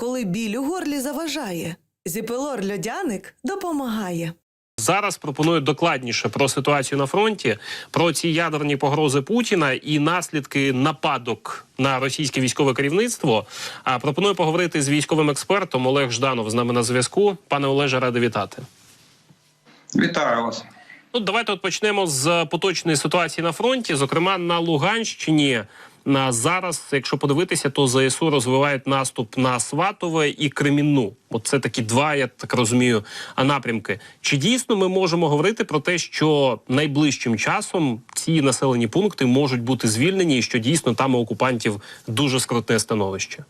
коли біль у горлі заважає. Зіпелор льодяник допомагає. Зараз пропоную докладніше про ситуацію на фронті, про ці ядерні погрози Путіна і наслідки нападок на російське військове керівництво. А пропоную поговорити з військовим експертом Олег Жданов з нами на зв'язку. Пане Олеже, радий вітати. Вітаю вас. Ну, давайте от почнемо з поточної ситуації на фронті. Зокрема, на Луганщині зараз, якщо подивитися, то ЗСУ розвивають наступ на Сватове і Кремінну. От це такі два, я так розумію, напрямки. Чи дійсно ми можемо говорити про те, що найближчим часом ці населені пункти можуть бути звільнені, і що дійсно там у окупантів дуже скрутне становище?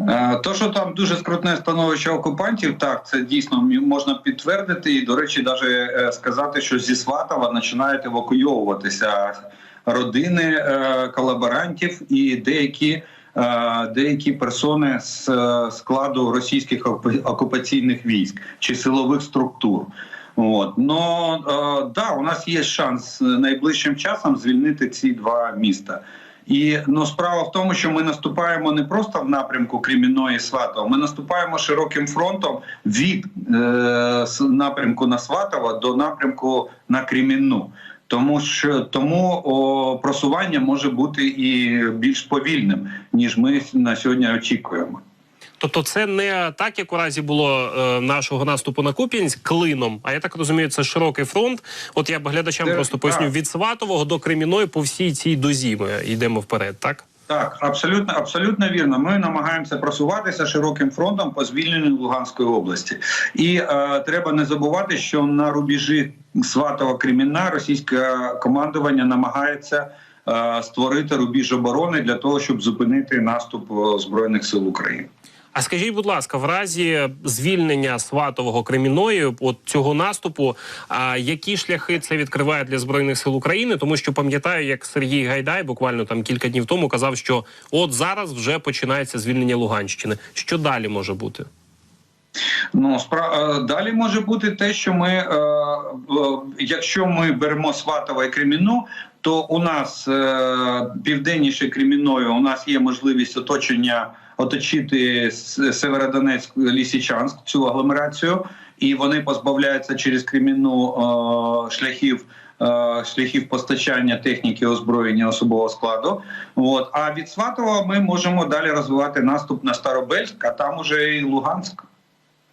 Е, То, що там дуже скрутне становище окупантів, так це дійсно можна підтвердити. І, до речі, навіть сказати, що зі Сватова починають евакуйовуватися родини е, колаборантів і деякі. е, Деякі персони з е, складу російських окупа- окупаційних військ чи силових структур. От но да, у нас є шанс найближчим часом звільнити ці два міста. І ну справа в тому, що ми наступаємо не просто в напрямку Кремінної Сватова, ми наступаємо широким фронтом від е, напрямку на Сватова до напрямку на Кремінну. Тому що тому о, просування може бути і більш повільним, ніж ми на сьогодні очікуємо. Тобто, це не так, як у разі було е, нашого наступу на Куп'янськ клином. А я так розумію, це широкий фронт. От я б глядачам Це- просто поясню від Сватового до Креміної по всій цій дозі ми йдемо вперед, так? Так, абсолютно, абсолютно вірно. Ми намагаємося просуватися широким фронтом по звільненню Луганської області, і е, треба не забувати, що на рубежі сватого Кремінна російське командування намагається е, створити рубіж оборони для того, щоб зупинити наступ е, збройних сил України. А скажіть, будь ласка, в разі звільнення Сватового Креміної, от цього наступу, а які шляхи це відкриває для збройних сил України? Тому що пам'ятаю, як Сергій Гайдай буквально там кілька днів тому казав, що от зараз вже починається звільнення Луганщини. Що далі може бути? Ну спра... е, далі може бути те, що ми, е, е, якщо ми беремо Сватова і Кремінну, то у нас е, південніше Кремінною у нас є можливість оточення оточити Северодонецьк Лісічанськ цю агломерацію, і вони позбавляються через Кремінну е, шляхів. е, Шляхів постачання техніки озброєння особового складу, от а від Сватова ми можемо далі розвивати наступ на Старобельськ, а там уже і Луганськ.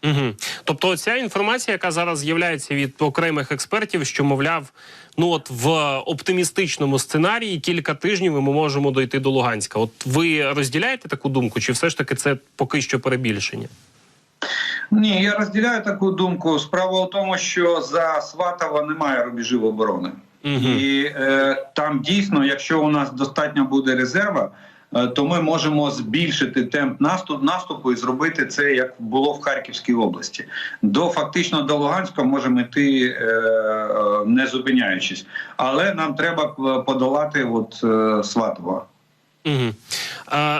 Угу. Тобто, ця інформація, яка зараз з'являється від окремих експертів, що мовляв, ну от в оптимістичному сценарії кілька тижнів ми можемо дойти до Луганська. От ви розділяєте таку думку, чи все ж таки це поки що перебільшення? Ні, я розділяю таку думку. Справа в тому, що за Сватова немає рубежів оборони, Угу. і е, там дійсно, якщо у нас достатньо буде резерва, то ми можемо збільшити темп наступ, наступу і зробити це як було в Харківській області. До фактично до Луганська можемо йти е, е, не зупиняючись, але нам треба е, подолати от сватово. Угу.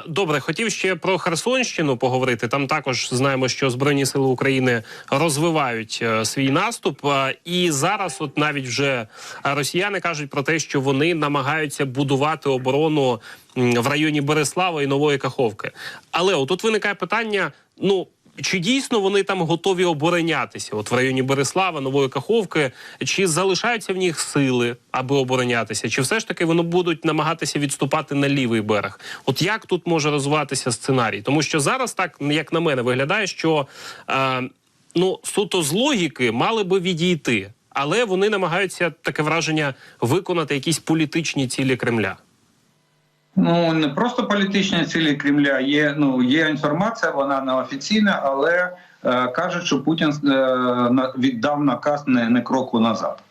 Добре, хотів ще про Херсонщину поговорити. Там також знаємо, що Збройні сили України розвивають е, свій наступ. І зараз, от навіть вже росіяни кажуть про те, що вони намагаються будувати оборону в районі Береслава і Нової Каховки. Але отут виникає питання: ну. Чи дійсно вони там готові оборонятися? От в районі Береслава, Нової Каховки, чи залишаються в них сили, аби оборонятися? Чи все ж таки вони будуть намагатися відступати на лівий берег? От як тут може розвиватися сценарій? Тому що зараз так, як на мене, виглядає, що е, ну суто з логіки мали би відійти, але вони намагаються таке враження виконати якісь політичні цілі Кремля. Ну не просто політичні цілі Кремля. Є ну є інформація, вона не офіційна, але е, кажуть, що Путін е, віддав наказ не, не кроку назад,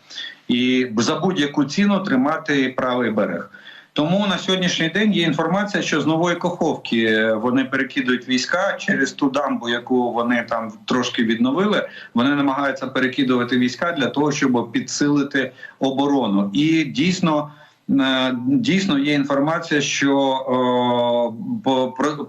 і за будь-яку ціну тримати правий берег. Тому на сьогоднішній день є інформація, що з нової Каховки е, вони перекидують війська через ту дамбу, яку вони там трошки відновили. Вони намагаються перекидувати війська для того, щоб підсилити оборону. І дійсно. Е, Дійсно є інформація, що о,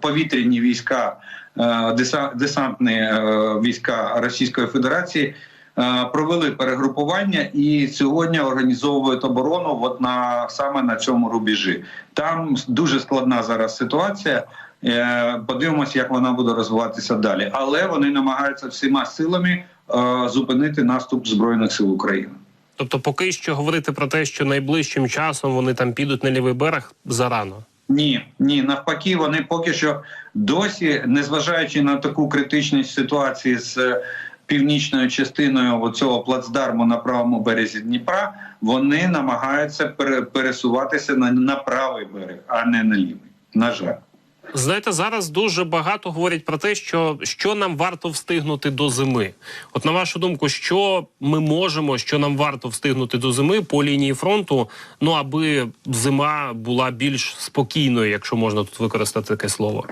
повітряні війська, е, десантні е, війська Російської Федерації е, провели перегрупування і сьогодні організовують оборону на саме на цьому рубежі. Там дуже складна зараз ситуація. Е, Подивимося, як вона буде розвиватися далі. Але вони намагаються всіма силами е, зупинити наступ збройних сил України. Тобто, поки що говорити про те, що найближчим часом вони там підуть на лівий берег зарано. Ні, ні, навпаки, вони поки що досі, незважаючи на таку критичність ситуації з е, північною частиною цього плацдарму на правому березі Дніпра, вони намагаються пере- пересуватися на, на правий берег, а не на лівий. На жаль. Знаєте, зараз дуже багато говорять про те, що, що нам варто встигнути до зими. От на вашу думку, що ми можемо, що нам варто встигнути до зими по лінії фронту, ну аби зима була більш спокійною, якщо можна тут використати таке слово.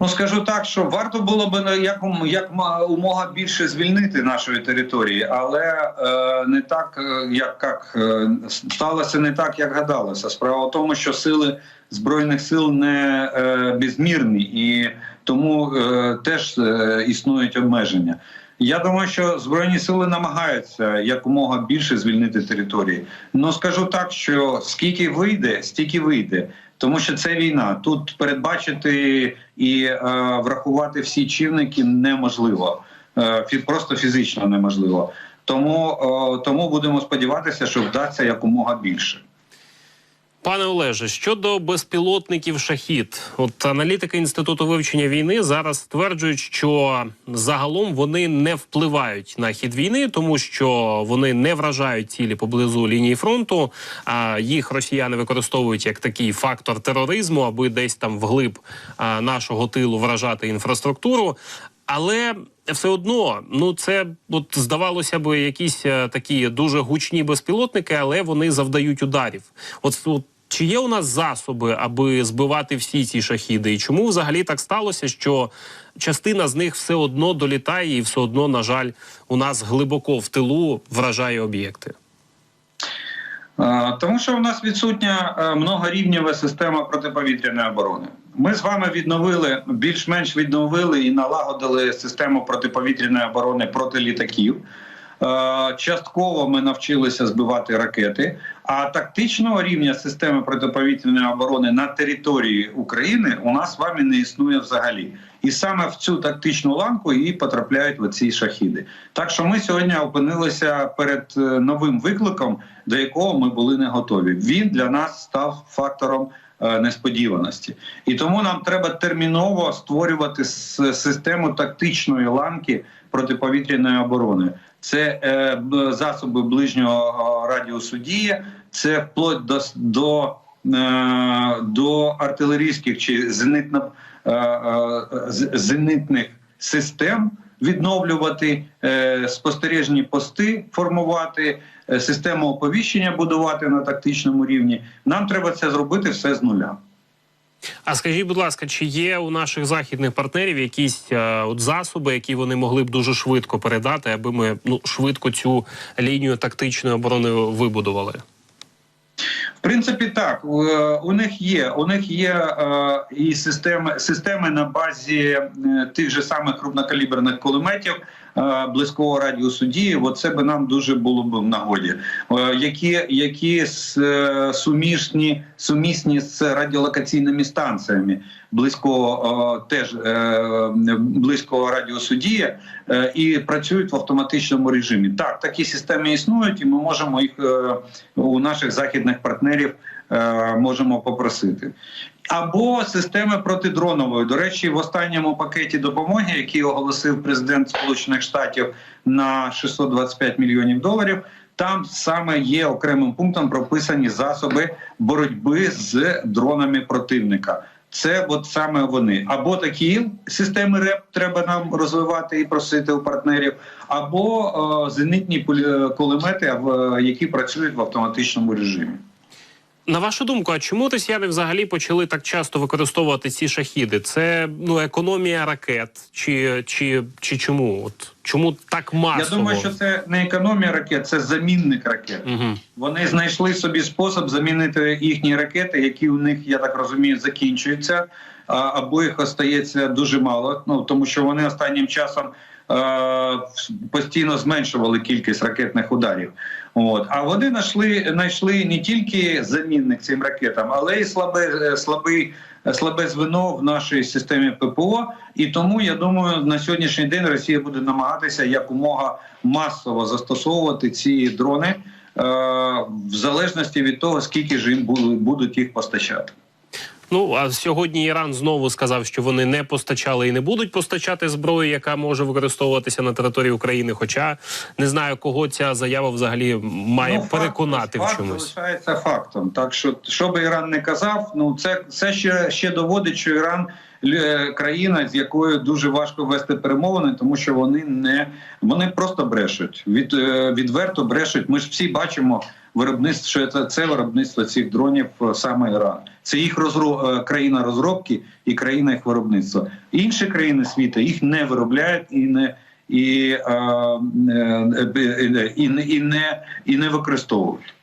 Ну скажу так, що варто було б ну, як, як умога більше звільнити нашої території, але е, не так, е, як, як е, сталося не так, як гадалося. Справа в тому, що сили збройних сил не е, безмірні і тому е, теж е, існують обмеження. Я думаю, що збройні сили намагаються якомога більше звільнити території. Ну скажу так, що скільки вийде, стільки вийде. Тому що це війна. Тут передбачити і е, врахувати всі чинники неможливо, е, просто фізично неможливо. Тому, е, тому будемо сподіватися, що вдасться якомога більше. Пане Олеже, щодо безпілотників шахід, от аналітики інституту вивчення війни зараз стверджують, що загалом вони не впливають на хід війни, тому що вони не вражають цілі поблизу лінії фронту. А їх росіяни використовують як такий фактор тероризму, аби десь там вглиб нашого тилу вражати інфраструктуру. Але все одно, ну це от здавалося б, якісь е, такі дуже гучні безпілотники, але вони завдають ударів. От, от чи є у нас засоби, аби збивати всі ці шахіди? І чому взагалі так сталося, що частина з них все одно долітає, і все одно, на жаль, у нас глибоко в тилу вражає об'єкти? Е, Тому що в нас відсутня е, многорівнєва система протиповітряної оборони. Ми з вами відновили більш-менш відновили і налагодили систему протиповітряної оборони проти літаків. Е, Частково ми навчилися збивати ракети, а тактичного рівня системи протиповітряної оборони на території України у нас з вами не існує взагалі. І саме в цю тактичну ланку і потрапляють в ці шахіди. Так що ми сьогодні опинилися перед е, новим викликом, до якого ми були не готові. Він для нас став фактором е, несподіваності, і тому нам треба терміново створювати систему тактичної ланки протиповітряної оборони. Це е, засоби ближнього е, радіусу дії, це вплоть до, до, е, до артилерійських чи зенитно, е, е, зенитних систем відновлювати, спостережні пости формувати, систему оповіщення будувати на тактичному рівні. Нам треба це зробити все з нуля. А скажіть, будь ласка, чи є у наших західних партнерів якісь е, от засоби, які вони могли б дуже швидко передати, аби ми ну швидко цю лінію тактичної оборони вибудували? В принципі, так Е, у них є. У них є е, і системи системи на базі е, тих же самих крупнокаліберних кулеметів близького радіусу дії. От це би нам дуже було б в нагоді. Е, які які е, сумісні сумісні з радіолокаційними станціями близького е, теж е, близького радіусу дії е, і працюють в автоматичному режимі. Так, такі системи існують, і ми можемо їх е, у наших західних партнерів е, можемо попросити. Або системи протидронової. До речі, в останньому пакеті допомоги, який оголосив президент Сполучених Штатів на 625 мільйонів доларів. Там саме є окремим пунктом прописані засоби боротьби з дронами противника. Це от саме вони. Або такі системи РЕП треба нам розвивати і просити у партнерів, або е, зенитні кулемети, в- які працюють в автоматичному режимі. На вашу думку, а чому росіяни взагалі почали так часто використовувати ці шахіди? Це ну економія ракет, чи чи, чи чому? От чому так масово? Я думаю, що це не економія ракет, це замінник ракет. Угу. Вони знайшли собі спосіб замінити їхні ракети, які у них, я так розумію, закінчуються, або їх остається дуже мало. Ну тому що вони останнім часом е, постійно зменшували кількість ракетних ударів. От а вони знайшли, знайшли не тільки замінник цим ракетам, але й слабе е, слабе звено в нашій системі ППО. І тому я думаю, на сьогоднішній день Росія буде намагатися якомога масово застосовувати ці дрони е, в залежності від того, скільки ж їм будуть їх постачати. Ну а сьогодні Іран знову сказав, що вони не постачали і не будуть постачати зброю, яка може використовуватися на території України. Хоча не знаю, кого ця заява взагалі має Ну, переконати факт в чомусь. залишається фактом. Так що, що би Іран не казав, ну це, це ще, ще доводить, що Іран е, країна, з якою дуже важко вести перемовини, тому що вони не вони просто брешуть. Від е, відверто брешуть. Ми ж всі бачимо виробництво, що це, це виробництво цих дронів е, саме Іран. Це їх розро, е, країна розробки і країна їх виробництва. Інші країни світу їх не виробляють і не. І, е, е, і, і не і не використовують.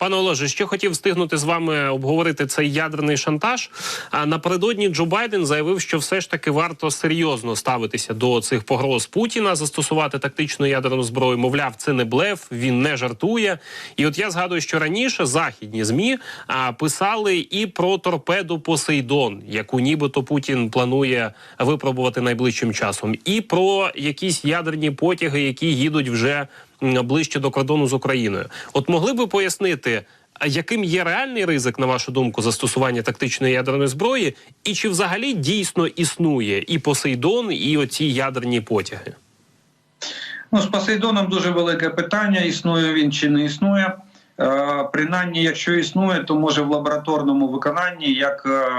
Пане Олеже, ще хотів встигнути з вами обговорити цей ядерний шантаж. А напередодні Джо Байден заявив, що все ж таки варто серйозно ставитися до цих погроз Путіна, застосувати тактичну ядерну зброю. Мовляв, це не блеф, він не жартує. І от я згадую, що раніше західні змі а, писали і про торпеду Посейдон, яку нібито Путін планує випробувати найближчим часом, і про якісь ядерні потяги, які їдуть вже ближче до кордону з Україною. От могли би пояснити, а яким є реальний ризик, на вашу думку, застосування тактичної ядерної зброї, і чи взагалі дійсно існує і Посейдон, і оці ядерні потяги? Ну, з Посейдоном дуже велике питання: існує він чи не існує. Е, принаймні, якщо існує, то може в лабораторному виконанні як е,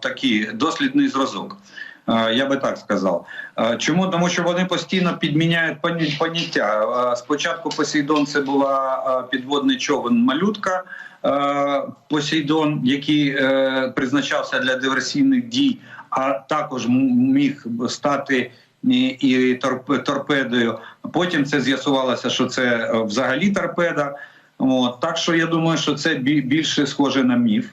такий дослідний зразок. Е, Я би так сказав. Е, Чому? Тому що вони постійно підміняють поня- поняття. Е, Спочатку Посейдон це була підводний човен малютка Посейдон, який призначався для диверсійних дій, а також міг стати і, торпедою. Потім це з'ясувалося, що це взагалі торпеда. От так що я думаю, що це бі- більше схоже на міф.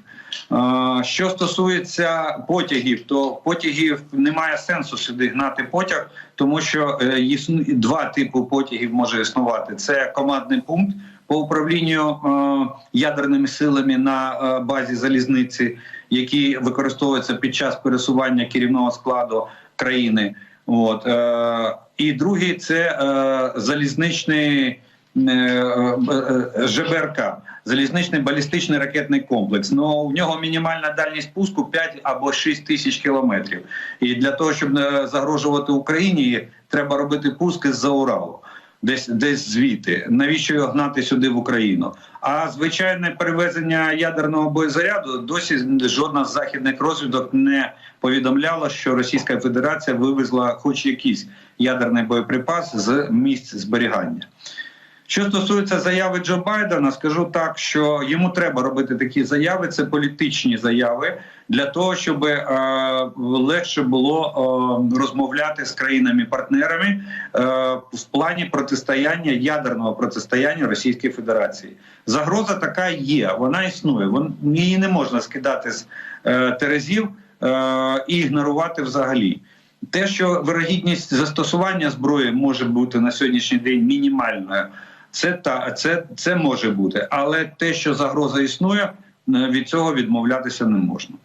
Що стосується потягів, то потягів немає сенсу сюди гнати потяг, тому що е, два типи потягів може існувати: це командний пункт по управлінню е, ядерними силами на е, базі залізниці, які використовуються під час пересування керівного складу країни. От і другий це залізничний ЖБРК, залізничний балістичний ракетний комплекс. Ну в нього мінімальна дальність пуску 5 або 6 тисяч кілометрів. І для того, щоб не загрожувати Україні, треба робити пуски з-за Уралу. Десь десь звідти, навіщо його гнати сюди в Україну? А звичайне перевезення ядерного боєзаряду досі жодна з західних розвідок не повідомляла, що Російська Федерація вивезла хоч якийсь ядерний боєприпас з місць зберігання. Що стосується заяви Джо Байдена, скажу так, що йому треба робити такі заяви. Це політичні заяви для того, щоб е, легше було е, розмовляти з країнами-партнерами е, в плані протистояння ядерного протистояння Російської Федерації. Загроза така є, вона існує. Вон її не можна скидати з е, терезів е, і ігнорувати взагалі. Те, що вирогідність застосування зброї може бути на сьогоднішній день мінімальною, це та це, це може бути, але те, що загроза існує, е, від цього відмовлятися не можна.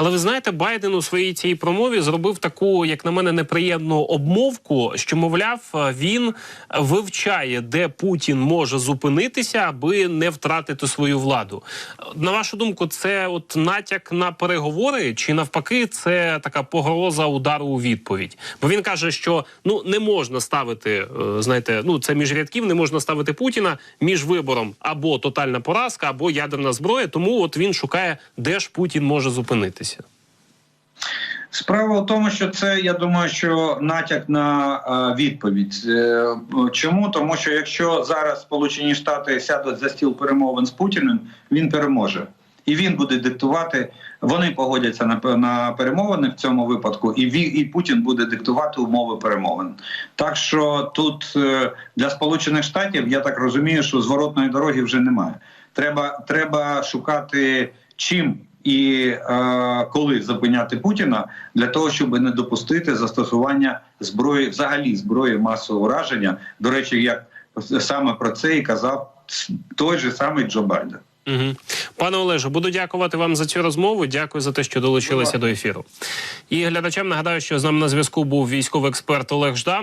Але ви знаєте, Байден у своїй цій промові зробив таку, як на мене, неприємну обмовку, що мовляв, він вивчає, де Путін може зупинитися, аби не втратити свою владу. На вашу думку, це от натяк на переговори, чи навпаки, це така погроза удару у відповідь? Бо він каже, що ну не можна ставити, е, знаєте, ну це між рядків, не можна ставити Путіна між вибором або тотальна поразка, або ядерна зброя. Тому от він шукає, де ж Путін може зупинитися. Справа в тому, що це я думаю, що натяк на е, відповідь. Е, чому? Тому що якщо зараз Сполучені Штати сядуть за стіл перемовин з Путіним, він переможе. І він буде диктувати. Вони погодяться на на перемовини в цьому випадку, і ві, і Путін буде диктувати умови перемовин. Так що тут е, для Сполучених Штатів я так розумію, що зворотної дороги вже немає. Треба, треба шукати чим і е, коли зупиняти Путіна для того, щоб не допустити застосування зброї, взагалі зброї масового ураження. До речі, як саме про це і казав той же самий Джо Байден. Угу. Пане Олеже, буду дякувати вам за цю розмову. Дякую за те, що долучилися до ефіру. І глядачам нагадаю, що з нами на зв'язку був військовий експерт Олег Ждан.